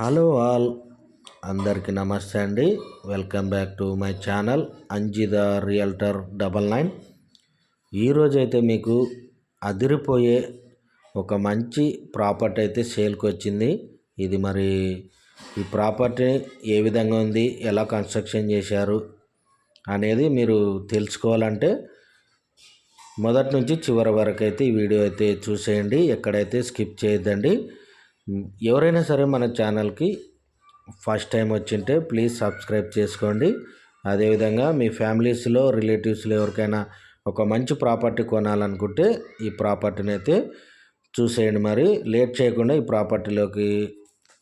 Hello all. అందరికీ నమస్తే అండి. Welcome back to my channel అంజిద realtor double nine ఈరోజు అయితే మీకు అదిరిపోయే ఒక మంచి ప్రాపర్టీ అయితే సేల్కి వచ్చింది. ఇది మరి ఈ ప్రాపర్టీ ఏ విధంగా ఉంది ఎలా కన్స్ట్రక్షన్ చేశారు అనేది మీరు తెలుసుకోవాలంటే మొదటి నుంచి చివరి వరకు అయితే ఈ వీడియో అయితే చూసేయండి. ఎక్కడైతే స్కిప్ చేయొద్దండి. ఎవరైనా సరే మన ఛానల్కి ఫస్ట్ టైం వచ్చింటే ప్లీజ్ సబ్స్క్రైబ్ చేసుకోండి. అదేవిధంగా మీ ఫ్యామిలీస్లో రిలేటివ్స్లో ఎవరికైనా ఒక మంచి ప్రాపర్టీ కొనాలనుకుంటే ఈ ప్రాపర్టీని అయితే చూసేయండి మరి. లేట్ చేయకుండా ఈ ప్రాపర్టీలోకి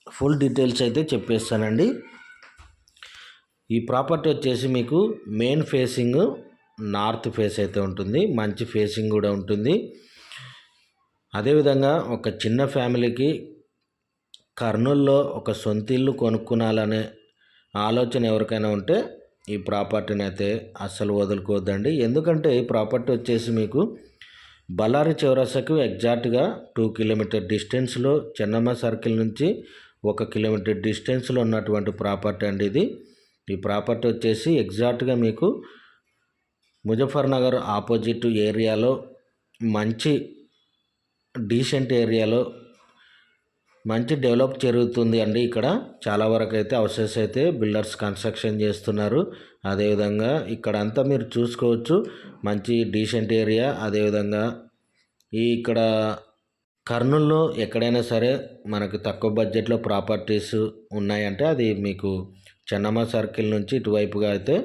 ఫుల్ డీటెయిల్స్ అయితే చెప్పేస్తానండి. ఈ ప్రాపర్టీ వచ్చేసి మీకు మెయిన్ ఫేసింగ్ నార్త్ ఫేస్ అయితే ఉంటుంది. మంచి ఫేసింగ్ కూడా ఉంటుంది. అదేవిధంగా ఒక చిన్న ఫ్యామిలీకి కర్నూల్లో ఒక సొంత ఇల్లు కొనుక్కునాలనే ఆలోచన ఎవరికైనా ఉంటే ఈ ప్రాపర్టీని అయితే అస్సలు వదులుకోవద్దండి. ఎందుకంటే ఈ ప్రాపర్టీ వచ్చేసి మీకు బళ్ళారి చౌరసకు ఎగ్జాక్ట్గా టూ కిలోమీటర్ డిస్టెన్స్లో చెన్నమ్మ సర్కిల్ నుంచి ఒక కిలోమీటర్ డిస్టెన్స్లో ఉన్నటువంటి ప్రాపర్టీ అండి ఇది. ఈ ప్రాపర్టీ వచ్చేసి ఎగ్జాక్ట్గా మీకు ముజఫర్నగర్ ఆపోజిట్ ఏరియాలో మంచి డీసెంట్ ఏరియాలో మంచి డెవలప్ జరుగుతుంది అండి ఇక్కడ. చాలా వరకు అయితే హౌసెస్ అయితే బిల్డర్స్ కన్స్ట్రక్షన్ చేస్తున్నారు. అదేవిధంగా ఇక్కడ అంతా మీరు చూసుకోవచ్చు. మంచి డీసెంట్ ఏరియా. అదేవిధంగా ఈ ఇక్కడ కర్నూల్లో ఎక్కడైనా సరే మనకు తక్కువ బడ్జెట్లో ప్రాపర్టీస్ ఉన్నాయంటే అది మీకు చెన్నమ్మ సర్కిల్ నుంచి ఇటువైపుగా అయితే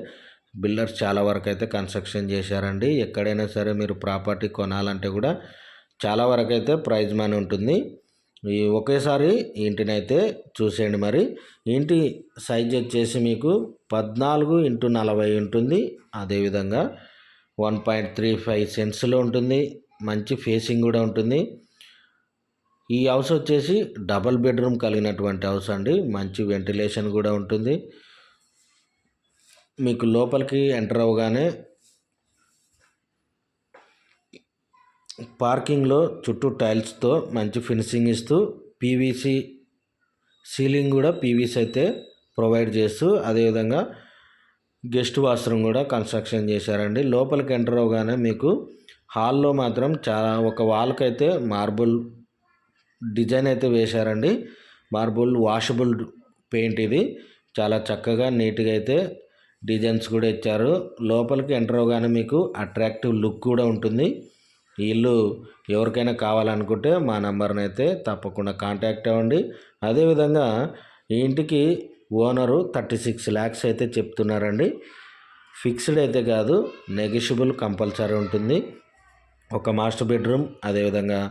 బిల్డర్స్ చాలా వరకు అయితే కన్స్ట్రక్షన్ చేశారండి. ఎక్కడైనా సరే మీరు ప్రాపర్టీ కొనాలంటే కూడా చాలా వరకు అయితే ప్రైజ్ మనీ ఉంటుంది. ఈ ఒకేసారి ఇంటినైతే చూసేయండి మరి. ఇంటి సైజ్ వచ్చేసి మీకు పద్నాలుగు ఇంటూ నలభై ఉంటుంది. అదేవిధంగా వన్ పాయింట్ త్రీ ఫైవ్ సెన్స్లో ఉంటుంది. మంచి ఫేసింగ్ కూడా ఉంటుంది. ఈ హౌస్ వచ్చేసి డబల్ బెడ్రూమ్ కలిగినటువంటి హౌస్ అండి. మంచి వెంటిలేషన్ కూడా ఉంటుంది. మీకు లోపలికి ఎంటర్ అవ్వగానే పార్కింగ్లో చుట్టూ టైల్స్తో మంచి ఫినిషింగ్ ఇస్తూ పీవీసీ సీలింగ్ కూడా పీవీసీ అయితే ప్రొవైడ్ చేస్తూ అదేవిధంగా గెస్ట్ వాష్రూమ్ కూడా కన్స్ట్రక్షన్ చేశారండి. లోపలికి ఎంటర్ అవగానే మీకు హాల్లో మాత్రం చాలా ఒక వాల్కి అయితే మార్బుల్ డిజైన్ అయితే వేశారండి. మార్బుల్ వాషబుల్ పెయింట్ ఇది. చాలా చక్కగా నీట్గా అయితే డిజైన్స్ కూడా ఇచ్చారు. లోపలికి ఎంటర్ అవగానే మీకు అట్రాక్టివ్ లుక్ కూడా ఉంటుంది. ఈ ఇల్లు ఎవరికైనా కావాలనుకుంటే మా నెంబర్ని అయితే తప్పకుండా కాంటాక్ట్ అవ్వండి. అదేవిధంగా ఈ ఇంటికి ఓనరు థర్టీ సిక్స్ ల్యాక్స్ అయితే చెప్తున్నారండి. ఫిక్స్డ్ అయితే కాదు నెగిషిబుల్ కంపల్సరీ ఉంటుంది. ఒక మాస్టర్ బెడ్రూమ్ అదేవిధంగా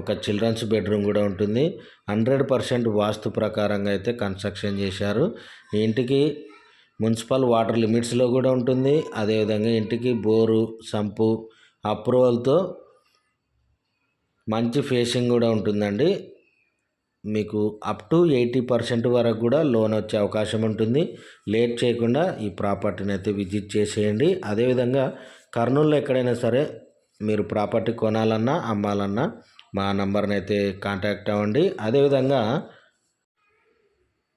ఒక చిల్డ్రన్స్ బెడ్రూమ్ కూడా ఉంటుంది. హండ్రెడ్ పర్సెంట్ వాస్తు ప్రకారంగా అయితే కన్స్ట్రక్షన్ చేశారు. ఈ ఇంటికి మున్సిపల్ వాటర్ లిమిట్స్లో కూడా ఉంటుంది. అదేవిధంగా ఇంటికి బోరు సంపు అప్రూవల్తో మంచి ఫేసింగ్ కూడా ఉంటుందండి. మీకు అప్ టు ఎయిటీ పర్సెంట్ వరకు కూడా లోన్ వచ్చే అవకాశం ఉంటుంది. లేట్ చేయకుండా ఈ ప్రాపర్టీని అయితే విజిట్ చేసేయండి. అదేవిధంగా కర్నూలులో ఎక్కడైనా సరే మీరు ప్రాపర్టీ కొనాలన్నా అమ్మాలన్నా మా నంబర్ని అయితే కాంటాక్ట్ అవ్వండి. అదేవిధంగా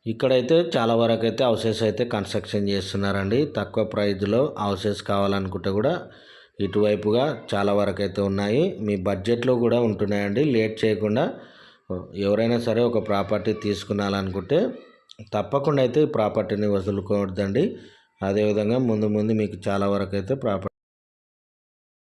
ఇక్కడైతే చాలా వరకు అయితే హౌసెస్ అయితే కన్స్ట్రక్షన్ చేస్తున్నారండి. తక్కువ ప్రైజ్లో హౌసెస్ కావాలనుకుంటే కూడా ఇటువైపుగా చాలా వరకు అయితే ఉన్నాయి. మీ బడ్జెట్లో కూడా ఉంటున్నాయండి. లేట్ చేయకుండా ఎవరైనా సరే ఒక ప్రాపర్టీ తీసుకునాలనుకుంటే తప్పకుండా అయితే ఈ ప్రాపర్టీని వదులుకోవద్దండి. అదేవిధంగా ముందు ముందు మీకు చాలా వరకు అయితే ప్రాపర్టీ